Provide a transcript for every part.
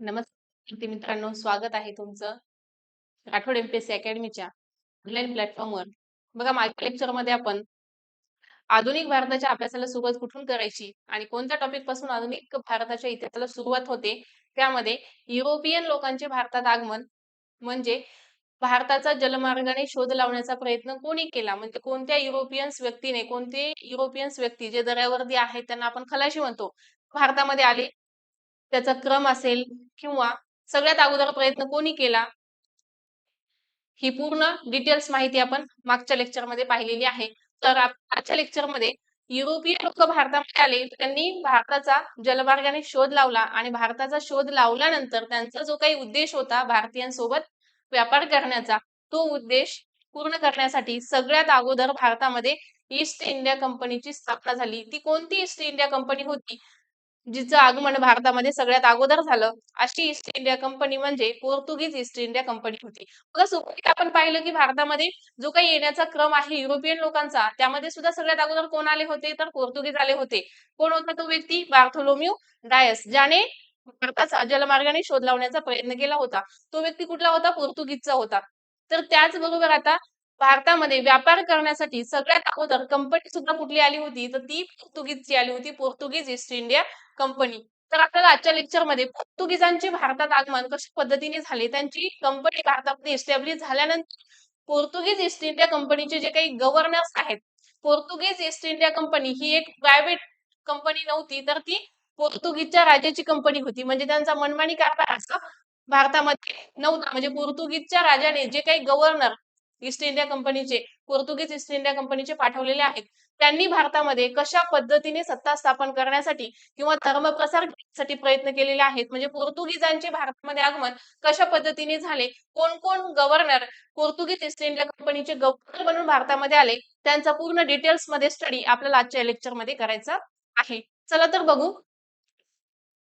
नमस्कार मित्रांनो, स्वागत आहे तुमचं राठोड एमपीएससी अकॅडमीच्या ऑनलाईन प्लॅटफॉर्मवर. बघा मागच्या लेक्चरमध्ये आपण आधुनिक भारताच्या अभ्यासाला सुरुवात कुठून करायची आणि कोणत्या टॉपिकपासून आधुनिक भारताच्या इतिहासाला सुरुवात होते, त्यामध्ये युरोपियन लोकांचे भारतात आगमन म्हणजे भारताचा जलमार्गाने शोध लावण्याचा प्रयत्न कोणी केला? म्हणजे कोणत्या युरोपियन्स व्यक्तीने, कोणते युरोपियन्स व्यक्ती जे दऱ्यावरती आहेत त्यांना आपण खलाशी म्हणतो, भारतामध्ये आले. त्याचा क्रम असेल किंवा सगळ्यात अगोदर प्रयत्न कोणी केला? ही पूर्ण डिटेल्स माहिती आपण मागच्या लेक्चरमध्ये पाहिलेली आहे. तर आजच्या लेक्चरमध्ये युरोपीय लोक भारतामध्ये आले. त्यांनी भारताचा जलमार्गाने शोध लावला आणि भारताचा शोध लावल्यानंतर त्यांचा जो काही उद्देश होता भारतीयांसोबत व्यापार करण्याचा, तो उद्देश पूर्ण करण्यासाठी सगळ्यात अगोदर भारतामध्ये ईस्ट इंडिया कंपनीची स्थापना झाली. ती कोणती ईस्ट इंडिया कंपनी होती? जिचं आगमन भारतामध्ये सगळ्यात अगोदर झालं. अशी ईस्ट इंडिया कंपनी म्हणजे पोर्तुगीज ईस्ट इंडिया कंपनी होती. बघा सुरुवातीला आपण पाहिलं की भारतामध्ये जो काही येण्याचा क्रम आहे युरोपियन लोकांचा, त्यामध्ये सुद्धा सगळ्यात अगोदर कोण आले होते? तर पोर्तुगीज आले होते. कोण होता तो व्यक्ती? बार्थोलोम्यू डायस, ज्याने भारताचा जलमार्गाने शोध लावण्याचा प्रयत्न केला होता. तो व्यक्ती कुठला होता? पोर्तुगीजचा होता. तर त्याचबरोबर आता भारतामध्ये व्यापार करण्यासाठी सगळ्यात अगोदर कंपनी सुद्धा कुठली आली होती? तर ती पोर्तुगीजची आली होती. Portuguese East India company. तर आपल्याला आजच्या लेक्चरमध्ये पोर्तुगीजांचे भारतात आगमन कशा पद्धतीने झाले, त्यांची कंपनी भारतामध्ये इस्टॅब्लिश झाल्यानंतर पोर्तुगीज ईस्ट इंडिया कंपनीचे जे काही गव्हर्नर्स आहेत, पोर्तुगीज ईस्ट इंडिया कंपनी ही एक प्रायव्हेट कंपनी नव्हती, तर ती पोर्तुगीजच्या राजाची कंपनी होती. म्हणजे त्यांचा मनमानी कारभार असा भारतामध्ये नव्हता. म्हणजे पोर्तुगीजच्या राजाने जे काही गव्हर्नर ईस्ट इंडिया कंपनीचे, पोर्तुगीज ईस्ट इंडिया कंपनीचे पाठवलेले आहेत, त्यांनी भारतामध्ये कशा पद्धतीने सत्ता स्थापन करण्यासाठी किंवा धर्मप्रसार करण्यासाठी प्रयत्न केलेले आहेत. म्हणजे पोर्तुगीजांचे भारतामध्ये आगमन कशा पद्धतीने झाले, कोण-कोण गव्हर्नर पोर्तुगीज ईस्ट इंडिया कंपनीचे गव्हर्नर बनून भारतामध्ये आले, त्यांचा पूर्ण डिटेल्समध्ये स्टडी आपल्याला आजच्या लेक्चरमध्ये करायचा आहे. चला तर बघू.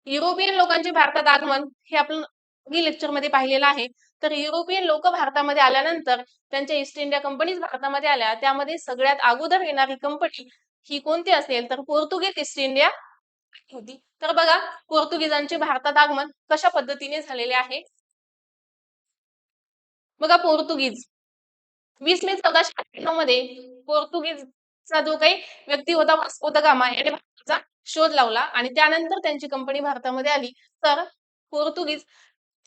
युरोपियन लोकांचे भारतात आगमन हे आपण लेक्चरमध्ये पाहिलेलं आहे. तर युरोपियन लोक भारतामध्ये आल्यानंतर त्यांच्या ईस्ट इंडिया कंपनीज भारतामध्ये आल्या. त्यामध्ये सगळ्यात अगोदर येणारी कंपनी ही कोणती असेल? तर पोर्तुगीज ईस्ट इंडिया होती. तर बघा पोर्तुगीजांचे भारतात आगमन कशा पद्धतीने झालेले आहे. बघा पोर्तुगीज वीस मे 1498 मध्ये पोर्तुगीजचा जो काही व्यक्ती होता वास्को द गामा याने भारताचा शोध लावला आणि त्यानंतर त्यांची कंपनी भारतामध्ये आली. तर पोर्तुगीज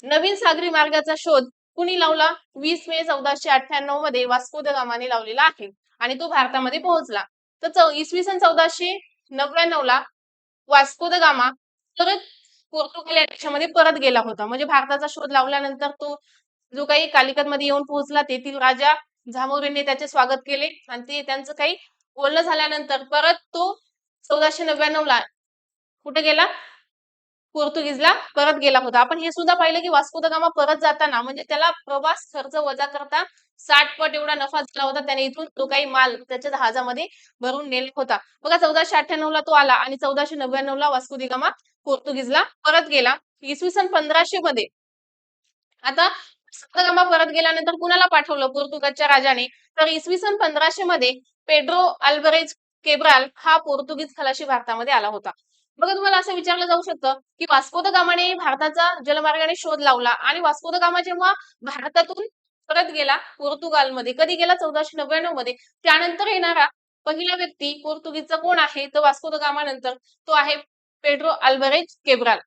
नवीन सागरी मार्गाचा शोध कुणी लावला? वीस मे 1498 मध्ये वास्को द गामाने लावलेला आहे आणि तो भारतामध्ये पोहोचला. तर इसवी सन 1499 ला वास्को द गामा परत पोर्तुगाल या देशामध्ये परत गेला होता. म्हणजे भारताचा शोध लावल्यानंतर तो जो काही कालिकतमध्ये येऊन पोहोचला, तेथील राजा झामोरीने त्याचे स्वागत केले आणि ते त्यांचं काही बोलणं झाल्यानंतर परत तो 1499 ला कुठे गेला? पोर्तुगीजला परत गेला होता. आपण हे सुद्धा पाहिलं की वास्को द गामा परत जाताना म्हणजे त्याला प्रवास खर्च वजा करता साठ पट एवढा नफा झाला होता. त्याने इथून तो काही माल त्याच्या जहाजामध्ये भरून नेला होता. बघा 1498 ला तो आला आणि 1499 ला वास्को द गामा पोर्तुगीजला परत गेला. इसवी सन पंधराशे मध्ये आता वास्को परत गेल्यानंतर कुणाला पाठवलं पोर्तुगालच्या राजाने? तर इसवी सन पंधराशे मध्ये पेड्रो अल्बरेज केब्राल हा पोर्तुगीज खलाशी भारतामध्ये आला होता. बघा तुम्हाला असं विचारलं जाऊ शकतं की वास्को द गामाने भारताचा जलमार्गाने शोध लावला आणि वास्को द गामा जेव्हा भारतातून परत गेला पोर्तुगालमध्ये, कधी गेला? 1499 मध्ये. त्यानंतर येणारा पहिला व्यक्ती पोर्तुगीजचा कोण आहे? तर वास्को द गामा नंतर तो आहे पेड्रो अल्बरेज केब्राल.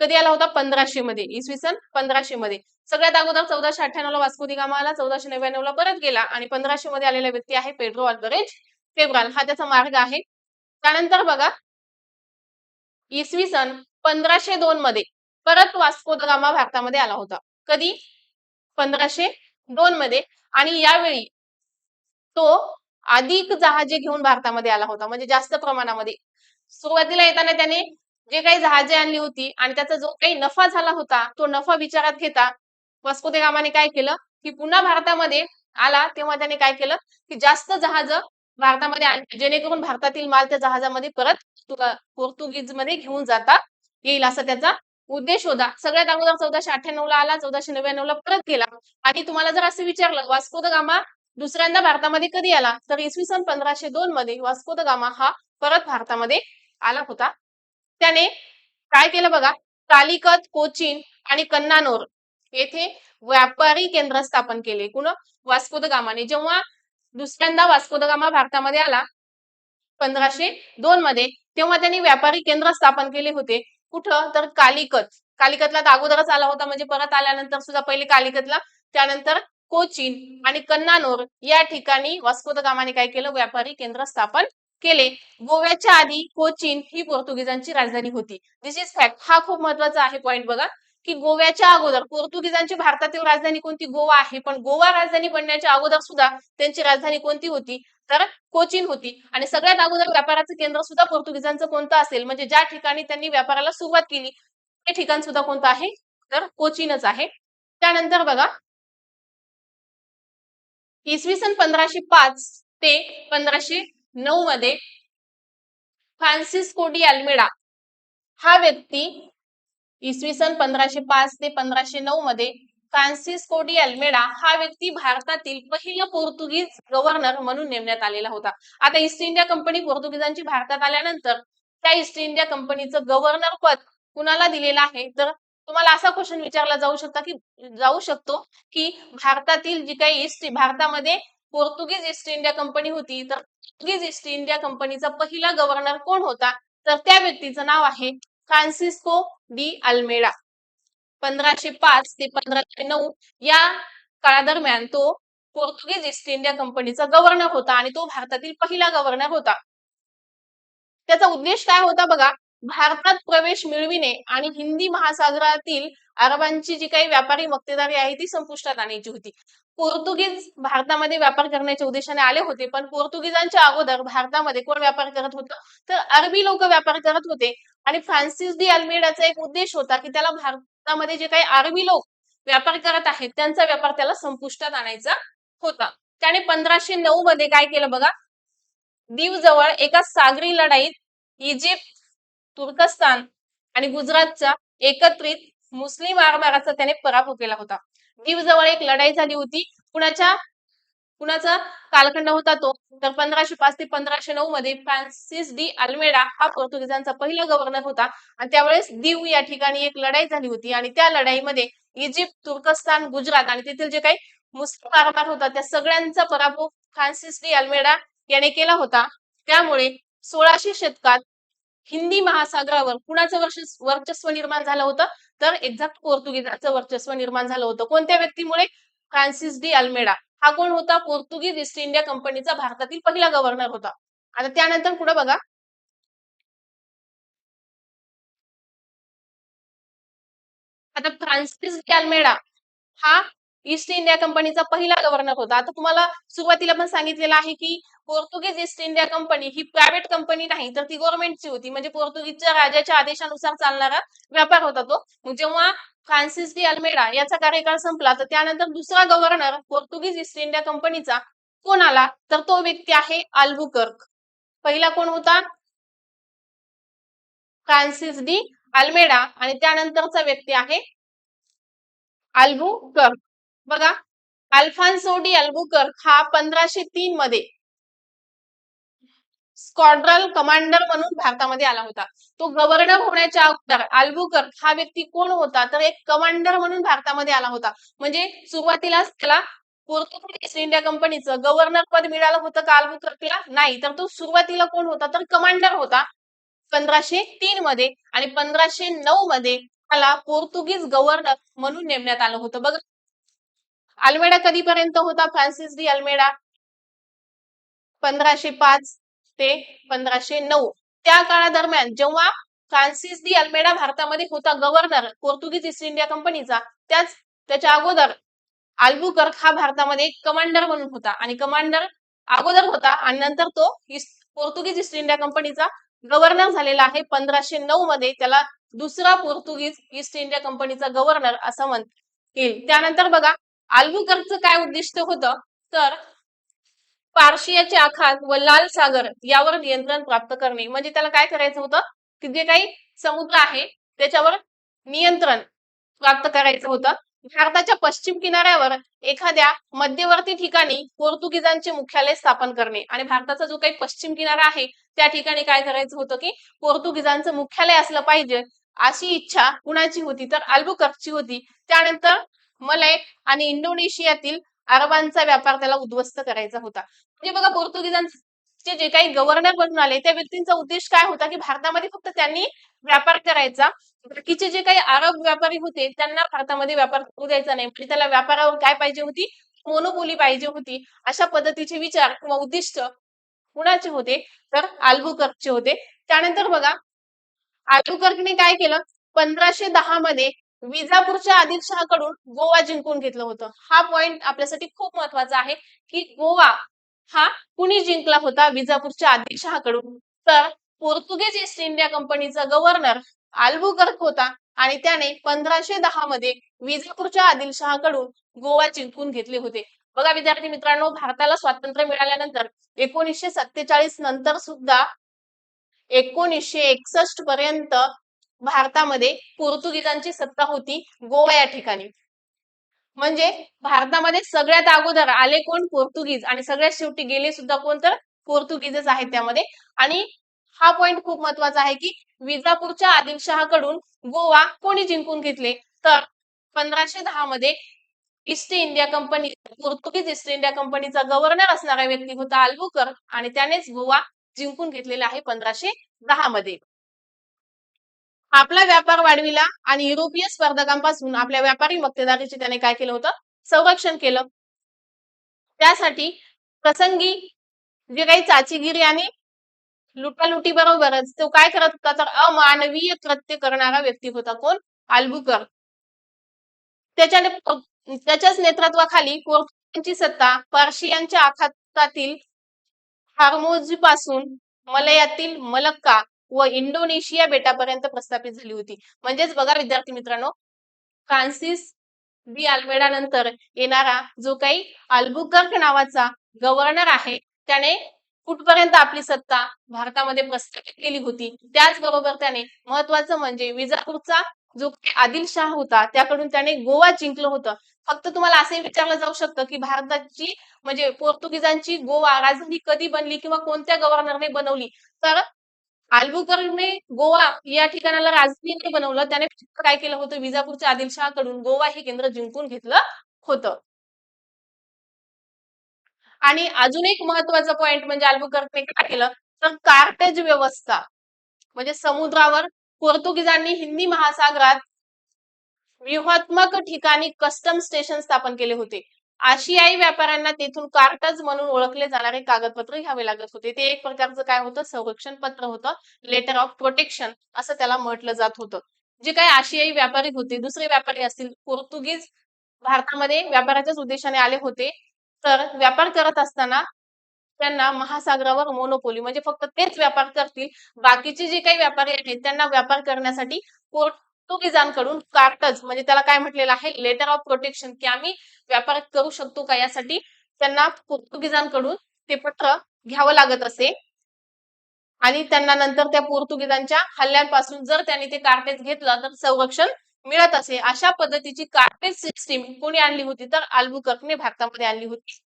कधी आला होता? पंधराशे मध्ये, इसवी सन पंधराशे मध्ये. सगळ्यात अगोदर 1498 ला वास्को दी गामा आला, 1499 ला परत गेला आणि पंधराशे मध्ये आलेला व्यक्ती आहे पेड्रो अल्बरेज केब्राल. हा त्याचा मार्ग आहे. त्यानंतर बघा इसवी सन 1502 मध्ये परत वास्को द गामा भारतामध्ये आला होता. कधी? 1502 मध्ये आणि यावेळी तो अधिक जहाजे घेऊन भारतामध्ये आला होता. म्हणजे जास्त प्रमाणामध्ये. सुरुवातीला येताना त्याने जे काही जहाजे आणली होती आणि त्याचा जो काही नफा झाला होता, तो नफा विचारात घेता वास्को दे गामाने काय केलं? की पुन्हा भारतामध्ये आला तेव्हा त्याने काय केलं? की जास्त जहाज भारतामध्ये जेणेकरून भारतातील माल त्या जहाजामध्ये परत पोर्तुगीजमध्ये घेऊन जाता येईल असा त्याचा उद्देश होता. सगळ्यात अगोदर 1498 ला आला, 1499 ला परत गेला आणि तुम्हाला जर असं विचारलं वास्को द गामा दुसऱ्यांदा भारतामध्ये कधी आला? तर इसवी सन 1502 मध्ये वास्को द गामा हा परत भारतामध्ये आला होता. त्याने काय केलं बघा कालिकत कोचीन आणि कन्नानोर येथे व्यापारी केंद्र स्थापन केले कुण वास्को द गामाने जेव्हा दुसऱ्यांदा वास्को द गामा भारतामध्ये आला. पंधराशे दोन मध्ये तेव्हा त्यांनी व्यापारी केंद्र स्थापन केले होते. कुठं? तर कालिकत. कालिकतला तर अगोदरच आला होता म्हणजे परत आल्यानंतर सुद्धा पहिले कालिकतला त्यानंतर कोचीन आणि कन्नानोर या ठिकाणी वास्को द गामाने काय केलं? व्यापारी केंद्र स्थापन केले. गोव्याच्या आधी कोचीन ही पोर्तुगीजांची राजधानी होती. दिस इज फॅक्ट हा खूप महत्त्वाचा आहे पॉईंट बघा. की गोव्याच्या अगोदर पोर्तुगीजांची भारतातील राजधानी कोणती? गोवा आहे. पण गोवा राजधानी बनण्याच्या अगोदर सुद्धा त्यांची राजधानी कोणती होती? तर कोचीन होती. आणि सगळ्यात अगोदर व्यापाराचं केंद्र सुद्धा पोर्तुगीजांचं कोणतं असेल? म्हणजे ज्या ठिकाणी त्यांनी व्यापाराला सुरुवात केली ते ठिकाण सुद्धा कोणतं आहे? तर कोचीनच आहे. त्यानंतर बघा इसवी सन पंधराशे पाच ते पंधराशे नऊ मध्ये फ्रान्सिस कोडी अल्मेडा हा व्यक्ती इसवी सन पंधराशे पाच ते पंधराशे नऊ मध्ये फ्रान्सिस्को डी अल्मेडा हा व्यक्ती भारतातील पहिला पोर्तुगीज गव्हर्नर म्हणून नेमण्यात आलेला होता. आता ईस्ट इंडिया कंपनी पोर्तुगीजांची भारतात आल्यानंतर त्या ईस्ट इंडिया कंपनीचं गव्हर्नर पद कुणाला दिलेलं आहे? तर तुम्हाला असा क्वेश्चन विचारला जाऊ शकता की जाऊ शकतो की भारतातील जी काही ईस्ट भारतामध्ये पोर्तुगीज ईस्ट इंडिया कंपनी होती तर पोर्तुगीज ईस्ट इंडिया कंपनीचा पहिला गव्हर्नर कोण होता? तर त्या व्यक्तीचं नाव आहे फ्रान्सिस्को डी अल्मेडा पंधराशे पाच ते पंधराशे नऊ या काळादरम्यान तो पोर्तुगीज ईस्ट इंडिया कंपनीचा गव्हर्नर होता आणि तो भारतातील पहिला गव्हर्नर होता. त्याचा उद्देश काय होता बघा भारतात प्रवेश मिळविणे आणि हिंदी महासागरातील अरबांची जी काही व्यापारी मक्तेदारी आहे ती संपुष्टात आणायची होती. पोर्तुगीज भारतामध्ये व्यापार करण्याच्या उद्देशाने आले होते पण पोर्तुगीजांच्या अगोदर भारतामध्ये कोण व्यापार करत होतं? तर अरबी लोक व्यापार करत होते. आणि फ्रान्सिस डी अल्मेडाचा एक उद्देश होता की त्याला भारतामध्ये जे काही आर्मी लोक व्यापार करत आहेत त्यांचा व्यापार त्याला संपुष्टात आणायचा होता. त्याने पंधराशे नऊ मध्ये काय केलं बघा? दीव जवळ एका सागरी लढाईत इजिप्त तुर्कस्तान आणि गुजरातच्या एकत्रित मुस्लिम आरमाराचा त्याने पराभव केला होता. दीव जवळ एक लढाई झाली होती. कुणाच्या? कुणाचा कालखंड होता तो? तर पंधराशे पाच ते पंधराशे नऊ मध्ये फ्रान्सिस डी अल्मेडा हा पोर्तुगीजांचा पहिला गव्हर्नर होता. आणि त्यावेळेस दीव या ठिकाणी एक लढाई झाली होती. आणि त्या लढाईमध्ये इजिप्त तुर्कस्तान गुजरात आणि तेथील जे काही मुस्लिम आरमार होता त्या सगळ्यांचा पराभव फ्रान्सिस डी अल्मेडा याने केला होता. त्यामुळे सोळाशे शतकात हिंदी महासागरावर कुणाचं वर्ष वर्चस्व निर्माण झालं होतं? तर एक्झॅक्ट पोर्तुगीजांचं वर्चस्व निर्माण झालं होतं. कोणत्या व्यक्तीमुळे? फ्रान्सिस डी अल्मेडा हा कोण होता? पोर्तुगीज ईस्ट इंडिया कंपनीचा भारतातील पहिला गव्हर्नर होता. आता त्यानंतर पुढे बघा. आता फ्रान्सिस गॅलमेडा हा ईस्ट इंडिया कंपनीचा पहिला गव्हर्नर होता. आता तुम्हाला सुरुवातीला पण सांगितलेलं आहे की पोर्तुगीज ईस्ट इंडिया कंपनी ही प्रायव्हेट कंपनी नाही तर ती गव्हर्नमेंटची होती. म्हणजे पोर्तुगीजच्या राजाच्या आदेशानुसार चालणारा व्यापार होता तो. जेव्हा फ्रान्सिस डी अल्मेडा याचा कार्यकाळ संपला तर त्यानंतर दुसरा गव्हर्नर पोर्तुगीज ईस्ट इंडिया कंपनीचा कोण आला? तर तो व्यक्ती आहे अल्बुकर्क पहिला कोण होता? फ्रान्सिस डी अल्मेडा आणि त्यानंतरचा व्यक्ती आहे अल्बुकर्क बघा अल्फान्सो डी अल्बुकर्क हा पंधराशे तीन मध्ये स्क्वाड्रल कमांडर म्हणून भारतामध्ये आला होता. तो गव्हर्नर होण्याच्या अगोदर आल्बुकर हा व्यक्ती कोण होता? तर एक कमांडर म्हणून भारतामध्ये आला होता. म्हणजे सुरुवातीलाच त्याला पोर्तुगीज ईस्ट इंडिया कंपनीचं गव्हर्नर पद मिळालं होतं का अल्बुकर्कला नाही. तर तो सुरुवातीला कोण होता? तर कमांडर होता. पंधराशे तीन मध्ये आणि पंधराशे नऊ मध्ये त्याला पोर्तुगीज गव्हर्नर म्हणून नेमण्यात आलं होतं. बघा अल्मेडा कधीपर्यंत होता? फ्रान्सिस डी अल्मेडा पंधराशे पाच ते पंधराशे नऊ. त्या काळादरम्यान जेव्हा फ्रान्सिस डी अल्मेडा भारतामध्ये होता गव्हर्नर पोर्तुगीज ईस्ट इंडिया कंपनीचा त्याच त्याच्या अगोदर आल्बुकर्क हा भारतामध्ये कमांडर म्हणून होता आणि कमांडर अगोदर होता आणि नंतर तो पोर्तुगीज ईस्ट इंडिया कंपनीचा गव्हर्नर झालेला आहे. पंधराशे नऊ मध्ये त्याला दुसरा पोर्तुगीज ईस्ट इंडिया कंपनीचा गव्हर्नर असं म्हण येईल. त्यानंतर बघा अल्बुकर्कचं काय उद्दिष्ट होतं? तर पार्शियाचे आखात व लाल सागर यावर नियंत्रण प्राप्त करणे. म्हणजे त्याला काय करायचं होतं? की जे काही समुद्र आहे त्याच्यावर नियंत्रण प्राप्त करायचं होतं. भारताच्या पश्चिम किनाऱ्यावर एखाद्या मध्यवर्ती ठिकाणी पोर्तुगीजांचे मुख्यालय स्थापन करणे. आणि भारताचा जो काही पश्चिम किनारा आहे त्या ठिकाणी काय करायचं होतं की पोर्तुगीजांचं मुख्यालय असलं पाहिजे अशी इच्छा कुणाची होती? तर अल्बुकर्कची होती. त्यानंतर मलय आणि इंडोनेशियातील अरबांचा व्यापार त्याला उद्ध्वस्त करायचा होता. म्हणजे बघा पोर्तुगीजांचे जे काही गव्हर्नर बनून आले त्या व्यक्तींचा उद्देश काय होता की भारतामध्ये फक्त त्यांनी व्यापार करायचा. बाकीचे जे काही अरब व्यापारी होते त्यांना भारतामध्ये व्यापार करू द्यायचा नाही. म्हणजे त्याला व्यापारावर काय पाहिजे होती? मोनोपोली पाहिजे होती. अशा पद्धतीचे विचार किंवा उद्दिष्ट कुणाचे होते? तर आल्बुकर्कचे होते. त्यानंतर बघा आल्बुकर्कने काय केलं? पंधराशे दहा मध्ये विजापूरच्या आदिलशहाकडून गोवा जिंकून घेतलं होतं. हा पॉइंट आपल्यासाठी खूप महत्त्वाचा आहे की गोवा हा कुणी जिंकला होता? विजापूरच्या आदिलशहाकडून. तर पोर्तुगीज ईस्ट इंडिया कंपनीचा गव्हर्नर आल्बुकर्क होता आणि त्याने पंधराशे दहा मध्ये विजापूरच्या आदिलशहाकडून गोवा जिंकून घेतले होते. बघा विद्यार्थी मित्रांनो भारताला स्वातंत्र्य मिळाल्यानंतर एकोणीसशे सत्तेचाळीस नंतर सुद्धा एकोणीसशे एकसष्ट पर्यंत भारतामध्ये पोर्तुगीजांची सत्ता होती गोवा या ठिकाणी. म्हणजे भारतामध्ये सगळ्यात अगोदर आले कोण? पोर्तुगीज. आणि सगळ्यात शेवटी गेले सुद्धा कोण? तर पोर्तुगीजच आहेत त्यामध्ये. आणि हा पॉइंट खूप महत्त्वाचा आहे की विजापूरच्या आदिलशहाकडून गोवा कोणी जिंकून घेतले? तर पंधराशे दहा मध्ये East India company Portuguese East India कंपनीचा गव्हर्नर असणारा व्यक्ती होता अल्बुकर. आणि त्यानेच गोवा जिंकून घेतलेला आहे पंधराशे दहा मध्ये. आपला व्यापार वाढविला आणि युरोपीय स्पर्धकांपासून आपल्या व्यापारी मक्तेदारीचे त्याने काय केलं होतं? संरक्षण केलं. त्यासाठी प्रसंगी जे काही चाचीगिरी आणि लुटालुटी बरोबरच तो काय करत होता? तर अमानवीय कृत्य करणारा व्यक्ती होता कोण? आल्बुकर त्याच्याने त्याच्याच नेतृत्वाखाली पोर्तुगीजची सत्ता पर्शियांच्या आखातातील हार्मोजी पासून मलयातील मलक्का व इंडोनेशिया बेटापर्यंत प्रस्थापित झाली होती. म्हणजेच बघा विद्यार्थी मित्रांनो फ्रान्सिस बी आल्मेडा नंतर येणारा जो काही अल्बुकर्क नावाचा गव्हर्नर आहे त्याने कुठपर्यंत आपली सत्ता भारतामध्ये प्रस्थापित केली होती? त्याचबरोबर त्याने महत्वाचं म्हणजे विजापूरचा जो आदिलशाह होता त्याकडून त्याने गोवा जिंकलं होतं. फक्त तुम्हाला असे विचारलं जाऊ शकतं की भारताची म्हणजे पोर्तुगीजांची गोवा राजधानी कधी बनली किंवा कोणत्या गव्हर्नरने बनवली? तर अल्बुकर्कने गोवा या ठिकाणाला राजधानी बनवलं. त्याने काय केलं होतं? विजापूरच्या आदिलशहाकडून गोवा हे केंद्र जिंकून घेतलं होतं. आणि अजून एक महत्त्वाचा पॉइंट म्हणजे अल्बुकर्कने काय केलं? तर कार्टेज व्यवस्था. म्हणजे समुद्रावर पोर्तुगीजांनी हिंदी महासागरात व्यूहात्मक ठिकाणी कस्टम स्टेशन स्थापन केले होते. आशियाई व्यापाऱ्यांना तेथून कार्टज म्हणून ओळखले जाणारे कागदपत्र घ्यावे लागत होते. ते एक प्रकारचं काय होतं? संरक्षण पत्र होतं. लेटर ऑफ प्रोटेक्शन असं त्याला म्हटलं जात होतं. जे काही आशियाई व्यापारी होते दुसरे व्यापारी असतील पोर्तुगीज भारतामध्ये व्यापाराच्याच उद्देशाने आले होते. तर व्यापार करत असताना त्यांना महासागरावर मोनोपोली म्हणजे फक्त तेच व्यापार करतील. बाकीचे जे काही व्यापारी आहेत त्यांना व्यापार करण्यासाठी पोर्तुगीजांकडून कार्टज म्हणजे त्याला काय म्हटलेलं आहे? लेटर ऑफ प्रोटेक्शन की आम्ही व्यापार करू शकतो का यासाठी? त्यांना पोर्तुगीजांकडून ते पत्र घ्यावं लागत असे. आणि त्यांना नंतर त्या पोर्तुगीजांच्या हल्ल्यांपासून जर त्यांनी ते कार्टेज घेतलं तर संरक्षण मिळत असे. अशा पद्धतीची कार्पेज सिस्टीम कोणी आणली होती? तर आल्बुकर्कने भारतामध्ये आणली होती.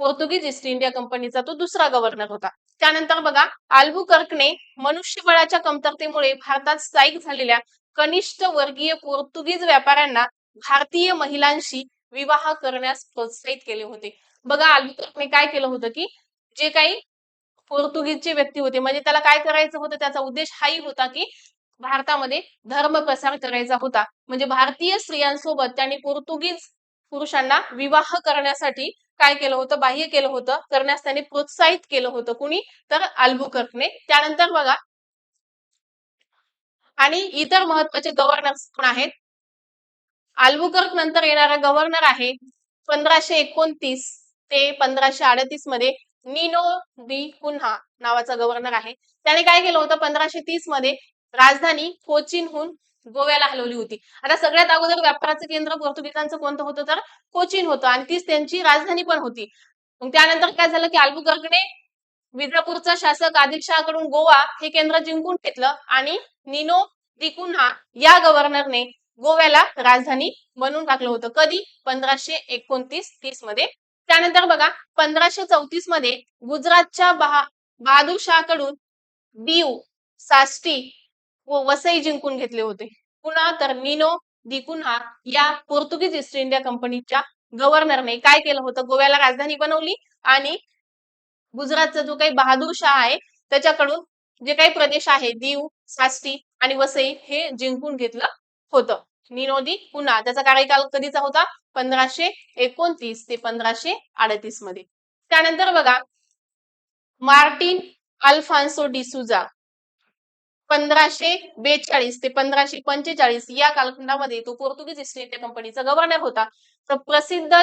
पोर्तुगीज ईस्ट इंडिया कंपनीचा तो दुसरा गव्हर्नर होता. त्यानंतर बघा आल्बुकर्कने मनुष्यबळाच्या कमतरतेमुळे भारतात स्थायिक झालेल्या कनिष्ठ वर्गीय पोर्तुगीज व्यापाऱ्यांना भारतीय महिलांशी विवाह करण्यास प्रोत्साहित केले होते. बघा अल्बुकर्कने काय केलं होतं की जे काही पोर्तुगीजचे व्यक्ती होते म्हणजे त्याला काय करायचं होतं त्याचा उद्देश हाही होता की भारतामध्ये धर्म प्रसार करायचा होता. म्हणजे भारतीय स्त्रियांसोबत त्यांनी पोर्तुगीज पुरुषांना विवाह करण्यासाठी काय केलं होतं बाह्य केलं होतं करण्यास त्यांनी प्रोत्साहित केलं होतं. कुणी? तर अल्बुकर्कने. त्यानंतर बघा आणि इतर महत्त्वाचे गव्हर्नर्स पण आहेत? आल्बुकर्क नंतर येणारा गव्हर्नर आहे पंधराशे एकोणतीस ते पंधराशे अडतीसमध्ये निनो दी कुन्हा नावाचा गव्हर्नर आहे. त्याने काय केलं होतं? पंधराशे तीसमध्ये राजधानी कोचीनहून गोव्याला हलवली होती. आता सगळ्यात अगोदर व्यापाराचं केंद्र पोर्तुगीजांचं कोणतं होतं? तर कोचीन होतं आणि तीच त्यांची राजधानी पण होती. मग त्यानंतर काय झालं की आल्बुकर्कने विजापूरचा शासक आदिलशहाकडून गोवा हे केंद्र जिंकून घेतलं आणि निनो दिकुन्हा या गव्हर्नरने गोव्याला राजधानी बनवून टाकलं होतं. कधी? पंधराशे एकोणतीस तीसमध्ये. त्यानंतर बघा पंधराशे चौतीसमध्ये गुजरातच्या बहा बहादूर दीव साष्टी व वसई जिंकून घेतले होते. पुन्हा तर निनो दिकुन्हा या पोर्तुगीज ईस्ट इंडिया कंपनीच्या गव्हर्नरने काय केलं होतं? गोव्याला राजधानी बनवली आणि गुजरातचा जो काही बहादूर शाह आहे त्याच्याकडून जे काही प्रदेश आहे दीव साष्टी आणि वसई हे जिंकून घेतलं होतं. निनोदी पुन्हा त्याचा कार्यकाल कधीचा होता? पंधराशे एकोणतीस ते पंधराशे अडतीसमध्ये. त्यानंतर बघा मार्टिन अल्फान्सो डिसुजा पंधराशे बेचाळीस ते पंधराशे पंचेचाळीस या कालखंडामध्ये तो पोर्तुगीज ईस्ट इंडिया कंपनीचा गव्हर्नर होता. तर प्रसिद्ध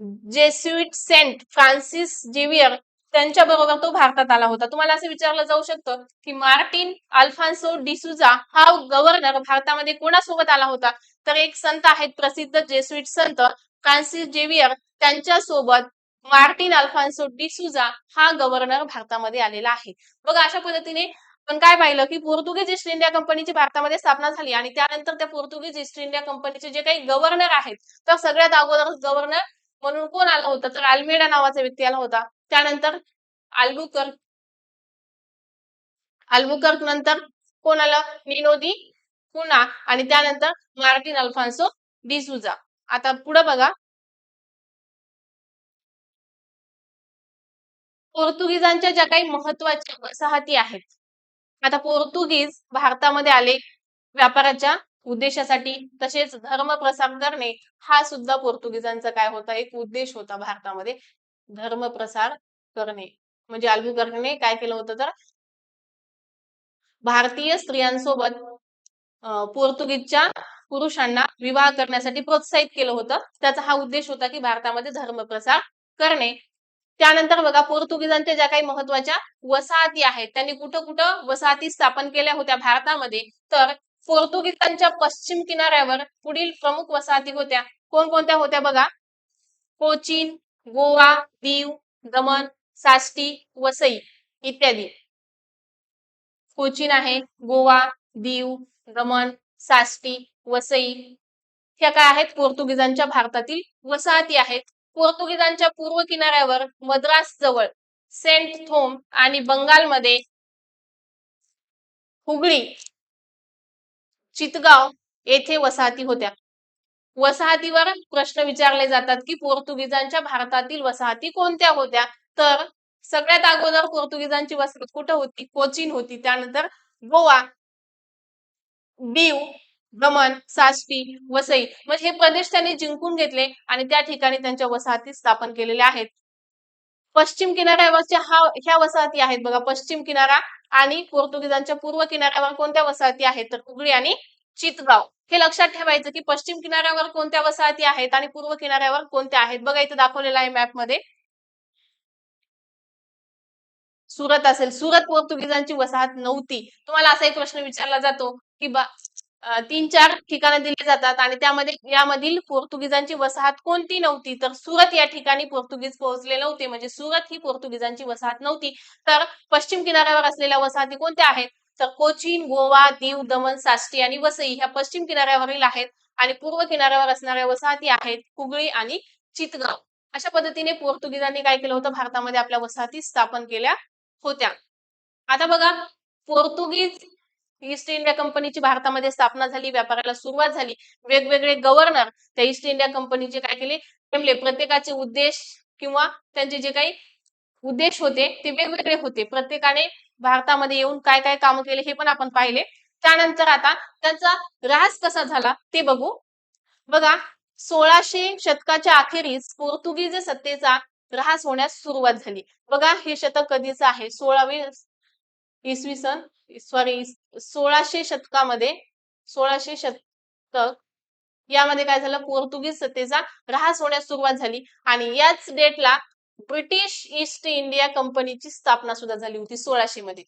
जेस्युइट सेंट फ्रान्सिस जेवियर त्यांच्या बरोबर तो भारतात आला होता. तुम्हाला असं विचारलं जाऊ शकतं की मार्टिन अल्फान्सो डिसुजा हा गव्हर्नर भारतामध्ये कोणासोबत आला होता? तर एक संत आहेत प्रसिद्ध जेस्युइट संत फ्रान्सिस जेवियर त्यांच्यासोबत मार्टिन अल्फान्सो डिसुजा हा गव्हर्नर भारतामध्ये आलेला आहे. बघा अशा पद्धतीने पण काय पाहिलं की पोर्तुगीज ईस्ट इंडिया कंपनीची भारतामध्ये स्थापना झाली आणि त्यानंतर त्या पोर्तुगीज ईस्ट इंडिया कंपनीचे जे काही गव्हर्नर आहेत तर सगळ्यात अगोदर गव्हर्नर म्हणून कोण आला होता? तर अल्मेडा नावाचा व्यक्ती आला होता. त्यानंतर आल्बुकर आल्बुकर्क नंतर कोण आलं? निनोदी पुन्हा आणि त्यानंतर मार्टिन अल्फान्सो डिसुजा आता पुढे बघा. पोर्तुगीजांच्या ज्या काही महत्त्वाच्या वसाहती आहेत आता पोर्तुगीज भारतामध्ये आले व्यापाराच्या उद्देशासाठी तसेच धर्म प्रसार करणे हा सुद्धा पोर्तुगीजांचा काय होता एक उद्देश होता भारतामध्ये. धर्म प्रसार करणे. म्हणजे अल्बुकर्कने काय केलं होतं तर भारतीय स्त्रियांसोबत पोर्तुगीजच्या पुरुषांना विवाह करण्यासाठी प्रोत्साहित केलं होतं. त्याचा हा उद्देश होता की भारतामध्ये धर्म प्रसार करणे. त्यानंतर बघा पोर्तुगीजांच्या ज्या काही महत्त्वाच्या वसाहती आहेत त्यांनी कुठं कुठं वसाहती स्थापन केल्या होत्या भारतामध्ये तर पोर्तुगीजांच्या पश्चिम किनाऱ्यावर पुढील प्रमुख वसाहती होत्या. कोणकोणत्या होत्या बघा? कोचीन गोवा दीव दमन साष्टी वसई इत्यादी. कोचीन आहे गोवा दीव दमन साष्टी वसई ह्या काय आहेत? पोर्तुगीजांच्या भारतातील वसाहती आहेत. पोर्तुगीजांच्या पूर्व किनाऱ्यावर मद्रास जवळ सेंट थोम आणि बंगालमध्ये हुगळी चितगाव येथे वसाहती होत्या. वसाहतीवर प्रश्न विचारले जातात की पोर्तुगीजांच्या भारतातील वसाहती कोणत्या होत्या? तर सगळ्यात अगोदर पोर्तुगीजांची वसाहत कुठं होती? कोचीन होती. त्यानंतर गोवा दीव दमन साष्टी वसई म्हणजे हे प्रदेश त्यांनी जिंकून घेतले आणि त्या ठिकाणी त्यांच्या वसाहती स्थापन केलेल्या आहेत. पश्चिम किनाऱ्यावरच्या हा ह्या वसाहती आहेत बघा. पश्चिम किनारा आणि पोर्तुगीजांच्या पूर्व किनाऱ्यावर कोणत्या वसाहती आहेत? तर हुगळी आणि चितगाव. हे लक्षात ठेवायचं की पश्चिम किनाऱ्यावर कोणत्या वसाहती आहेत आणि पूर्व किनाऱ्यावर कोणत्या आहेत? बघा इथं दाखवलेलं आहे मॅपमध्ये. सुरत असेल. सुरत पोर्तुगीजांची वसाहत नव्हती. तुम्हाला असा एक प्रश्न विचारला जातो की बा तीन चार ठिकाणं दिली जातात आणि त्यामध्ये यामधील पोर्तुगीजांची वसाहत कोणती नव्हती? तर सुरत या ठिकाणी पोर्तुगीज पोहोचले नव्हते. म्हणजे सुरत ही पोर्तुगीजांची वसाहत नव्हती. तर पश्चिम किनाऱ्यावर असलेल्या वसाहती कोणत्या आहेत? तर कोचीन गोवा दीव दमन साष्टी आणि वसई ह्या पश्चिम किनाऱ्यावरील आहेत आणि पूर्व किनाऱ्यावर असणाऱ्या वसाहती आहेत हुगळी आणि चितगाव. अशा पद्धतीने पोर्तुगीजांनी काय केलं होतं? भारतामध्ये आपल्या वसाहती स्थापन केल्या होत्या. आता बघा पोर्तुगीज ईस्ट इंडिया कंपनीची भारतामध्ये स्थापना झाली व्यापाराला सुरुवात झाली. वेगवेगळे गव्हर्नर त्या ईस्ट इंडिया कंपनीचे काय केले? नेमले प्रत्येकाचे उद्देश किंवा त्यांचे जे काही उद्देश होते ते वेगवेगळे होते. प्रत्येकाने भारतामध्ये येऊन काय काय काम केले हे पण आपण पाहिले. त्यानंतर आता त्यांचा ऱ्हास कसा झाला ते बघू. बघा सोळाशे शतकाच्या अखेरीस पोर्तुगीज सत्तेचा ऱ्हास होण्यास सुरुवात झाली. बघा हे शतक कधीच आहे? सोळावे इसवी सन सॉरी सोळाशे शतकामध्ये सोळाशे शतक यामध्ये काय झालं? पोर्तुगीज सत्तेचा ऱ्हास होण्यास सुरुवात झाली आणि याच डेटला ब्रिटिश ईस्ट इंडिया कंपनीची स्थापना सुद्धा झाली होती सोळाशे मध्ये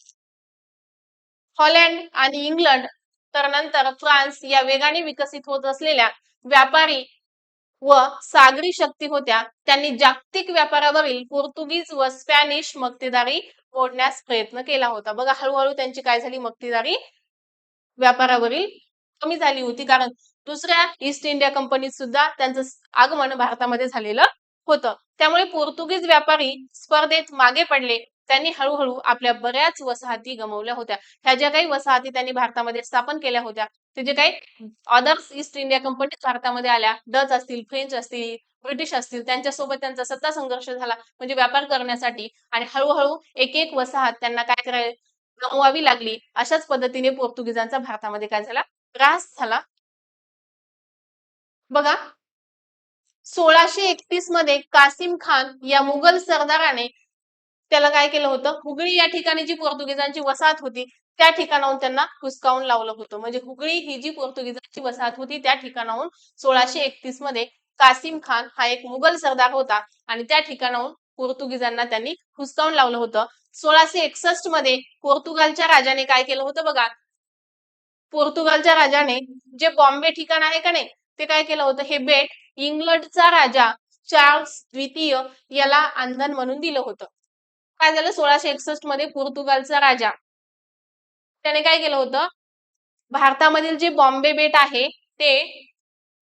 हॉलंड आणि इंग्लंड तर नंतर फ्रान्स या वेगाने विकसित होत असलेल्या व्यापारी व सागरी शक्ती होत्या. त्यांनी जागतिक व्यापारावरील पोर्तुगीज व स्पॅनिश मक्तेदारी मोडण्यास प्रयत्न केला होता. बघा हळूहळू त्यांची काय झाली मक्तेदारी व्यापारावरील कमी झाली होती. कारण दुसऱ्या ईस्ट इंडिया कंपनीत सुद्धा त्यांचं आगमन भारतामध्ये झालेलं होतं. त्यामुळे पोर्तुगीज व्यापारी स्पर्धेत मागे पडले. त्यांनी हळूहळू आपल्या बऱ्याच वसाहती गमावल्या होत्या. ह्या ज्या काही वसाहती त्यांनी भारतामध्ये स्थापन केल्या होत्या ते जे काही अदर्स ईस्ट इंडिया कंपनी भारतामध्ये आल्या डच असतील फ्रेंच असतील ब्रिटिश असतील त्यांच्यासोबत त्यांचा सत्ता संघर्ष झाला म्हणजे व्यापार करण्यासाठी आणि हळूहळू एक एक वसाहत त्यांना काय करायला गमवावी लागली अशाच पद्धतीने पोर्तुगीजांचा भारतामध्ये काय झाला? त्रास झाला. बघा सोळाशे एकतीसमध्ये कासिम खान या मुघल सरदाराने त्याला काय केलं होतं? हुगळी या ठिकाणी जी पोर्तुगीजांची वसाहत होती त्या ठिकाणाहून त्यांना हुसकावून लावलं होतं. म्हणजे हुगळी ही जी पोर्तुगीजांची वसाहत होती त्या ठिकाणाहून सोळाशे एकतीसमध्ये कासिम खान हा एक मुघल सरदार होता आणि त्या ठिकाणाहून पोर्तुगीजांना त्यांनी हुसकावून लावलं होतं. सोळाशे एकसष्टमध्ये पोर्तुगालच्या राजाने काय केलं होतं बघा? पोर्तुगालच्या राजाने जे बॉम्बे ठिकाण आहे का नाही ते काय केलं होतं? हे बेट इंग्लंडचा राजा चार्ल्स द्वितीय याला आंधन म्हणून दिलं होतं. काय झालं? सोळाशे एकसष्टमध्ये पोर्तुगालचा राजा. त्याने काय केलं होतं? भारतामधील जे बॉम्बे बेट आहे ते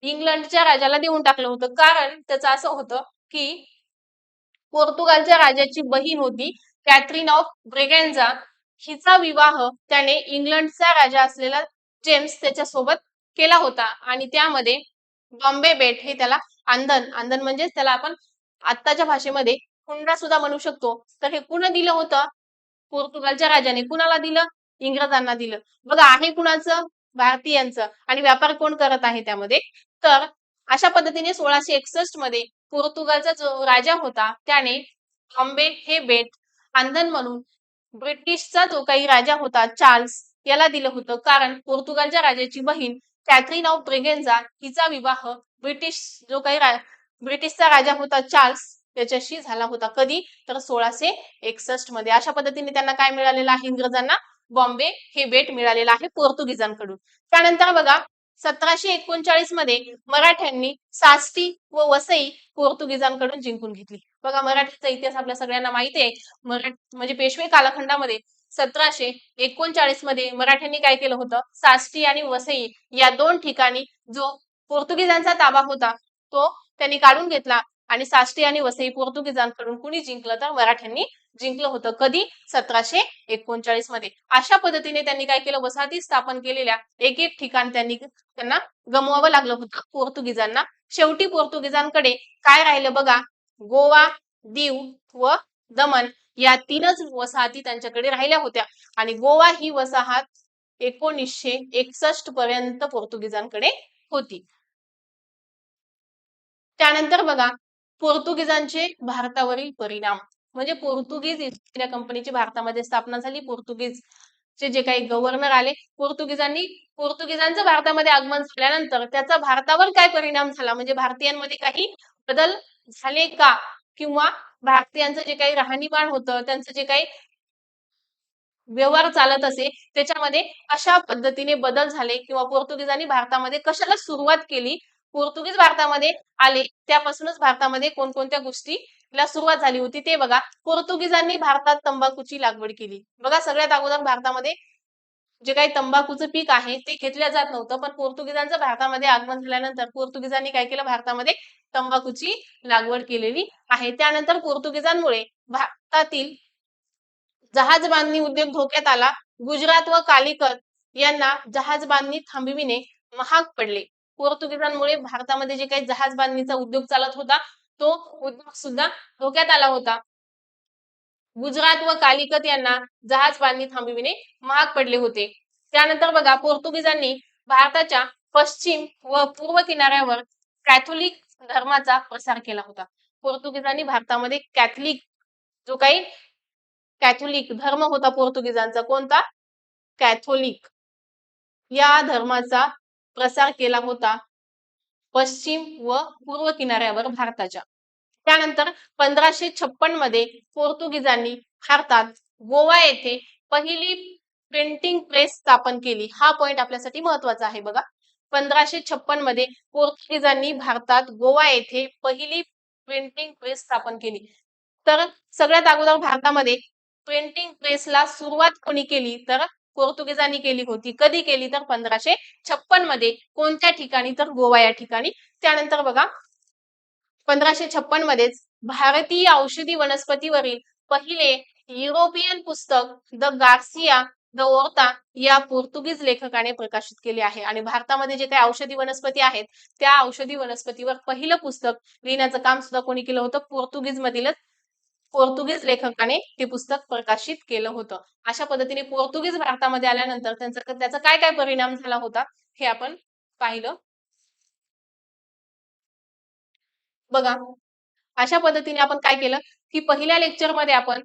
इंग्लंडच्या राजाला देऊन टाकलं होतं. कारण त्याचं असं होतं की पोर्तुगालच्या राजाची बहीण होती कॅथरीन ऑफ ब्रेगेन्झा. हिचा विवाह त्याने इंग्लंडचा राजा असलेला जेम्स त्याच्यासोबत केला होता. आणि त्यामध्ये बॉम्बे बेट हे त्याला आंदन. आंदन म्हणजेच त्याला आपण आत्ताच्या भाषेमध्ये हुंडा सुद्धा म्हणू शकतो. तर हे कुणा दिलं होतं? पोर्तुगालच्या राजाने. कुणाला दिलं? इंग्रजांना दिलं. बघा आहे कुणाचं? भारतीयांचं. आणि व्यापार कोण करत आहे त्यामध्ये? तर अशा पद्धतीने सोळाशे एकसष्टमध्ये पोर्तुगालचा जो राजा होता त्याने बॉम्बे हे बेट आंदन म्हणून ब्रिटिशचा जो काही राजा होता चार्ल्स याला दिलं होतं. कारण पोर्तुगालच्या राजाची बहीण कॅथरीन ऑफ ब्रिगेन्झा हिचा विवाह ब्रिटिश जो काही ब्रिटिशचा राजा होता चार्ल्स त्याच्याशी झाला होता कधी? तर सोळाशे एकसष्टमध्ये. अशा पद्धतीने त्यांना काय मिळालेलं आहे इंग्रजांना? बॉम्बे हे बेट मिळालेलं आहे पोर्तुगीजांकडून. त्यानंतर बघा सतराशे एकोणचाळीसमध्ये मराठ्यांनी साष्टी व वसई पोर्तुगीजांकडून जिंकून घेतली. बघा मराठीचा इतिहास आपल्या सगळ्यांना माहिती आहे. मराठी म्हणजे पेशवे कालखंडामध्ये सतराशे एकोणचाळीसमध्ये मराठ्यांनी काय केलं होतं? साष्टी आणि वसई या दोन ठिकाणी जो पोर्तुगीजांचा ताबा होता तो त्यांनी काढून घेतला. आणि साष्टी आणि वसई पोर्तुगीजांकडून कुणी जिंकलं तर मराठ्यांनी जिंकलं होतं. कधी? सतराशे एकोणचाळीसमध्ये. अशा पद्धतीने त्यांनी काय केलं? वसाहती स्थापन केलेल्या एक एक ठिकाण त्यांनी त्यांना गमवावं लागलं होतं. पोर्तुगीजांना. शेवटी पोर्तुगीजांकडे काय राहिलं बघा? गोवा दीव व दमन या तीनच वसाहती त्यांच्याकडे राहिल्या होत्या. आणि गोवा ही वसाहत एकोणीसशे एकसष्ट पर्यंत पोर्तुगीजांकडे होती. त्यानंतर बघा पोर्तुगीजांचे भारतावरील परिणाम. म्हणजे पोर्तुगीज ईस्ट इंडिया कंपनीची भारतामध्ये स्थापना झाली. पोर्तुगीज चे जे काही गव्हर्नर आले पोर्तुगीजांनी पोर्तुगीजांचं भारतामध्ये आगमन झाल्यानंतर त्याचा भारतावर काय परिणाम झाला? म्हणजे भारतीयांमध्ये काही बदल झाले का? किंवा भारतीयांचं जे काही राहणीमान होतं त्यांचं जे काही व्यवहार चालत असे त्याच्यामध्ये अशा पद्धतीने बदल झाले? किंवा पोर्तुगीजांनी भारतामध्ये कशाला सुरुवात केली? पोर्तुगीज भारतामध्ये आले. त्यापासूनच भारतामध्ये कोणकोणत्या गोष्टीला सुरुवात झाली होती ते बघा. पोर्तुगीजांनी भारतात तंबाखूची लागवड केली. बघा सगळ्यात अगोदर भारतामध्ये जे काही तंबाखूचं पीक आहे ते घेतलं जात नव्हतं. पण पोर्तुगीजांचं भारतामध्ये आगमन झाल्यानंतर पोर्तुगीजांनी काय केलं? भारतामध्ये तंबाखूची लागवड केलेली आहे. त्यानंतर पोर्तुगीजांमुळे भारतातील जहाज बांधणी उद्योग धोक्यात आला. गुजरात व कालिकत यांना जहाज बांधणी थांबविणे महाग पडले. पोर्तुगीजांमुळे भारतामध्ये जे काही जहाज बांधणीचा उद्योग चालत होता तो उद्योग सुद्धा धोक्यात आला होता. गुजरात व कालिकत यांना जहाज बांधणी थांबविणे महाग पडले होते. त्यानंतर बघा पोर्तुगीजांनी भारताच्या पश्चिम व पूर्व किनाऱ्यावर कॅथोलिक धर्माचा प्रसार केला होता. पोर्तुगीजांनी भारतामध्ये कॅथलिक जो काही कॅथोलिक धर्म होता पोर्तुगीजांचा कोणता? कॅथोलिक. या धर्माचा प्रसार केला होता. पश्चिम व पूर्व किनाऱ्यावर भारताच्या. त्यानंतर पंधराशे छप्पनमध्ये पोर्तुगीजांनी भारतात गोवा येथे पहिली प्रिंटिंग प्रेस स्थापन केली. हा पॉइंट आपल्यासाठी महत्त्वाचा आहे बघा. पंधराशे छप्पनमध्ये पोर्तुगीजांनी भारतात गोवा येथे पहिली प्रिंटिंग प्रेस स्थापन केली. तर सगळ्यात अगोदर भारतामध्ये प्रिंटिंग प्रेसला सुरुवात कोणी केली? तर पोर्तुगीजांनी केली होती. कधी केली? तर पंधराशे छप्पनमध्ये. कोणत्या ठिकाणी? तर गोवा या ठिकाणी. त्यानंतर बघा पंधराशे छप्पन मध्येच भारतीय औषधी वनस्पतीवरील पहिले युरोपियन पुस्तक द गार्सिया द ओर्ता या पोर्तुगीज लेखकाने प्रकाशित केले आहे. आणि भारतामध्ये जे काही औषधी वनस्पती आहेत त्या औषधी वनस्पतीवर पहिलं पुस्तक लिहिण्याचं काम सुद्धा कोणी केलं होतं? पोर्तुगीज मधीलच पोर्तुगीज लेखकाने हे पुस्तक प्रकाशित केलं होतं. अशा पद्धतीने पोर्तुगीज भारतामध्ये आल्यानंतर त्यांचा त्याचा काय काय परिणाम झाला होता हे आपण पाहिलं. बघा. अशा पद्धतीने आपण काय केलं? की पहिल्या लेक्चरमध्ये आपण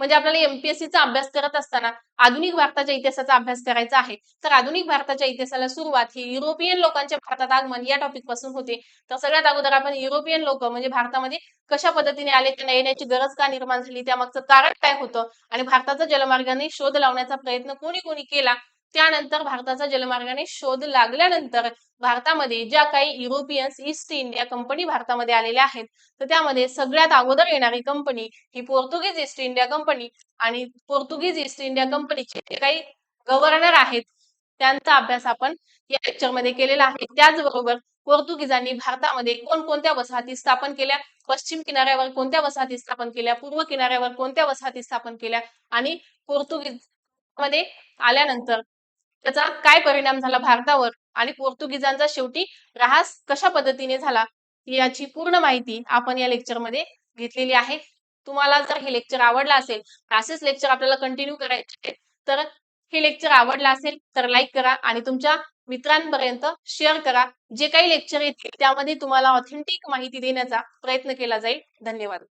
म्हणजे आपल्याला एमपीएससीचा अभ्यास करत असताना आधुनिक भारताच्या इतिहासाचा अभ्यास करायचा आहे. तर आधुनिक भारताच्या इतिहासाला सुरुवात ही युरोपियन लोकांच्या भारतात आगमन या टॉपिकपासून होते. तर सगळ्यात अगोदर आपण युरोपियन लोक म्हणजे भारतामध्ये कशा पद्धतीने आले त्यांना येण्याची गरज का निर्माण झाली त्यामागचं कारण काय होतं? आणि भारताचा जलमार्गाने शोध लावण्याचा प्रयत्न कोणी कोणी केला? त्यानंतर भारताचा जलमार्गाने शोध लागल्यानंतर भारतामध्ये ज्या काही युरोपियन्स ईस्ट इंडिया कंपनी भारतामध्ये आलेल्या आहेत तर त्यामध्ये सगळ्यात अगोदर येणारी कंपनी ही पोर्तुगीज ईस्ट इंडिया कंपनी आणि पोर्तुगीज ईस्ट इंडिया कंपनीचे जे काही गव्हर्नर आहेत त्यांचा अभ्यास आपण या लेक्चरमध्ये केलेला आहे. त्याचबरोबर पोर्तुगीजांनी भारतामध्ये कोणकोणत्या वसाहती स्थापन केल्या? पश्चिम किनाऱ्यावर कोणत्या वसाहती स्थापन केल्या? पूर्व किनाऱ्यावर कोणत्या वसाहती स्थापन केल्या? आणि पोर्तुगीजमध्ये आल्यानंतर त्याचा काय परिणाम झाला भारतावर आणि पोर्तुगीजांचा शेवटी ऱ्हास कशा पद्धतीने झाला याची पूर्ण माहिती आपण या लेक्चरमध्ये घेतलेली आहे. तुम्हाला जर हे लेक्चर आवडलं असेल असेच लेक्चर आपल्याला कंटिन्यू करायचे तर हे लेक्चर आवडलं असेल तर लाईक करा आणि तुमच्या मित्रांपर्यंत शेअर करा. जे काही लेक्चर येतील त्यामध्ये तुम्हाला ऑथेंटिक माहिती देण्याचा प्रयत्न केला जाईल. धन्यवाद.